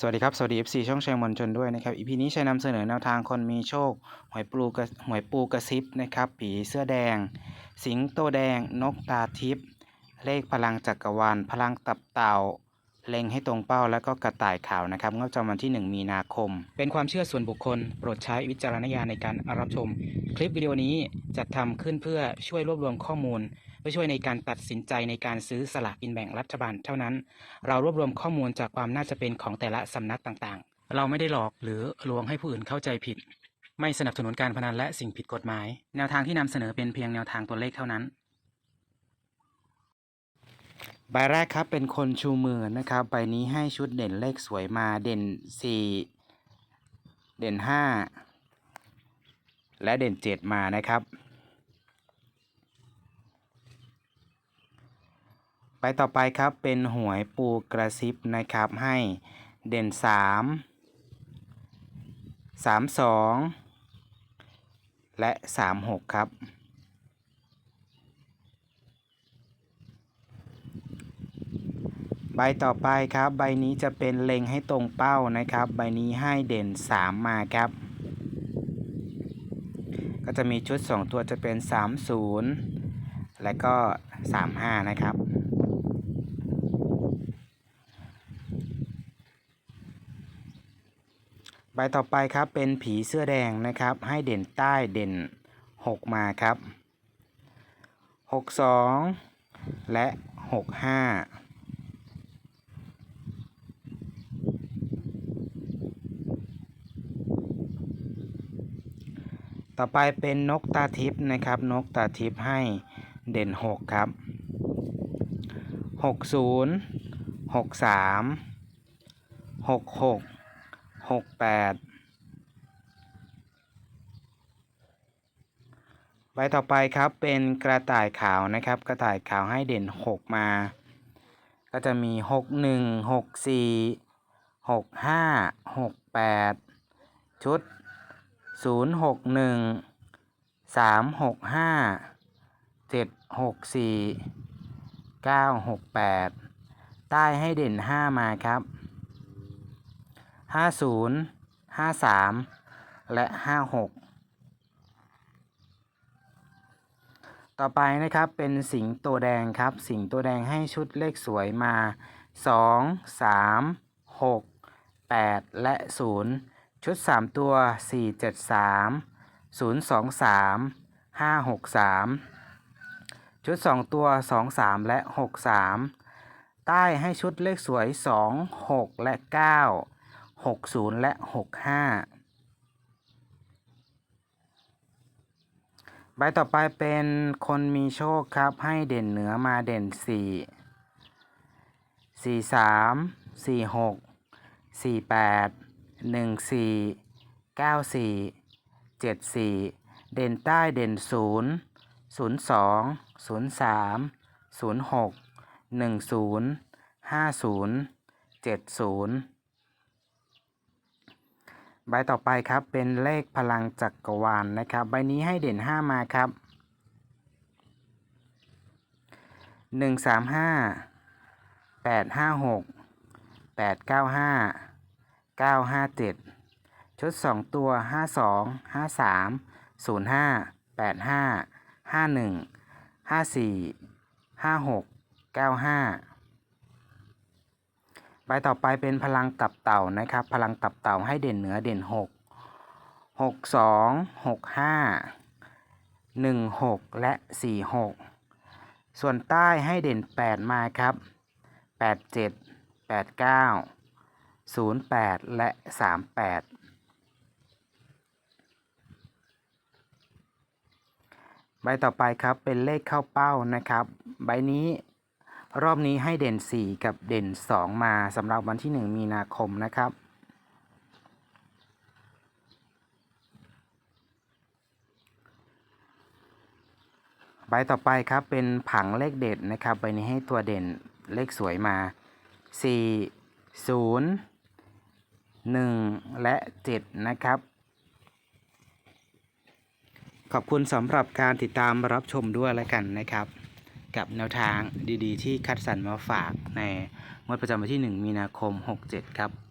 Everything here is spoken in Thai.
สวัสดีครับ สวัสดี FC ช่องแชร์มวลชนด้วยนะครับ อีพีนี้ใช้นำเสนอแนวทางคนมีโชค หวยปูกระหวยปูกระซิบนะครับ ผีเสื้อแดง สิงโตแดง นกตาทิพย์เลขพลังจักรวาลพลังตับเต่า เล็งให้ตรงเป้าแล้วก็กระต่ายขาวนะครับงวดประจำวันที่ 1 มีนาคม เป็นความเชื่อส่วนบุคคล โปรดใช้วิจารณญาณในการรับชม คลิปวิดีโอนี้จัดทำขึ้นเพื่อช่วยรวบรวมข้อมูลเพื่อช่วยในการตัดสินใจในการซื้อสลากกินแบ่งรัฐบาลเท่านั้น เรารวบรวมข้อมูลจากความน่าจะเป็นของแต่ละสำนักต่างๆ เราไม่ได้หลอกหรือลวงให้ผู้อื่นเข้าใจผิด ไม่สนับสนุนการพนันและสิ่งผิดกฎหมาย แนวทางที่นำเสนอเป็นเพียงแนวทางตัวเลขเท่านั้น ใบแรกครับเป็นคนชูมือนะครับใบนี้ให้ชุดเด่นเลขสวยมาเด่น 4 เด่น 5 และเด่น 7 มานะครับ ไปต่อไปครับเป็นหวยปูกระซิบนะครับให้เด่น 3 3 2 และ 3 6 ครับ ใบต่อไปครับ ใบนี้จะเป็นเล็งให้ตรงเป้านะครับ ใบนี้ให้เด่น 3 มาครับ ก็จะมีชุด 2 ตัวจะเป็น 30 และก็ 35 นะครับใบต่อไปครับเป็นผีเสื้อแดงนะครับ ให้เด่นใต้เด่น 6 มาครับ 62 และ 65 ต่อไปเป็นนกตาทิพย์นะครับ นกตาทิพย์ให้เด่น 6 ครับ 60 63 66 68ใบต่อไปครับเป็นกระต่ายขาวนะครับ กระต่ายขาวให้เด่น 6 มา ก็จะมี 61 64 65 68 ชุด 061 365 764 968ใต้ให้เด่น5มาครับ50 53และ56ต่อไปนะครับเป็นสิงโตแดงครับ สิงโตแดงให้ชุดเลขสวยมา 2 3 6 8 และ 0 ชุด 3 ตัว 4 7 3 0 2 3 5 6 3 ชุด 2 ตัว 2 3 และ 6 3 ใต้ให้ชุดเลขสวย 2 6 และ 9 60 และ 65 ใบต่อไปเป็นคนมีโชคครับ ให้เด่นเหนือมาเด่น 4 43 46 48 หนึ่งสี่เก้าสี่เจ็ดสี่เด่นใต้เด่นศูนย์ศูนย์สองศูนย์สามศูนย์หกหนึ่งศูนย์ห้าศูนย์เจ็ดศูนย์ใบต่อไปครับเป็นเลขพลังจักรวาลนนะครับ ใบนี้ให้เด่นห้ามาครับหนึ่งสามห้าแปดห้าหกแปดเก้าห้า 957 ชุด 2 ตัว 52 53 05 85 51 54 56 95 ใบต่อไปเป็นพลังตับเต่านะครับ พลังตับเต่าให้เด่นเหนือเด่น 6 6 2 6 5 1 6 และ 4 6 ส่วนใต้ให้เด่น 8 มาครับ 8 7 89 0 8 และ 38 ใบต่อไปครับเป็นเลขเข้าเป้านะครับ ใบนี้รอบนี้ให้เด่น 4 กับเด่น 2 มาสำหรับวันที่ 1 มีนาคมนะครับใบต่อไปครับเป็นผังเลขเด็ดนะครับใบนี้ให้ตัวเด่นเลขสวยมา 4 0 1 และ 7 นะครับ ขอบคุณสำหรับการติดตามรับชมด้วยแล้วกันนะครับ กับแนวทางดีๆ ที่คัดสรรมาฝากในงวดประจำวันที่ 1 มีนาคม 67 ครับ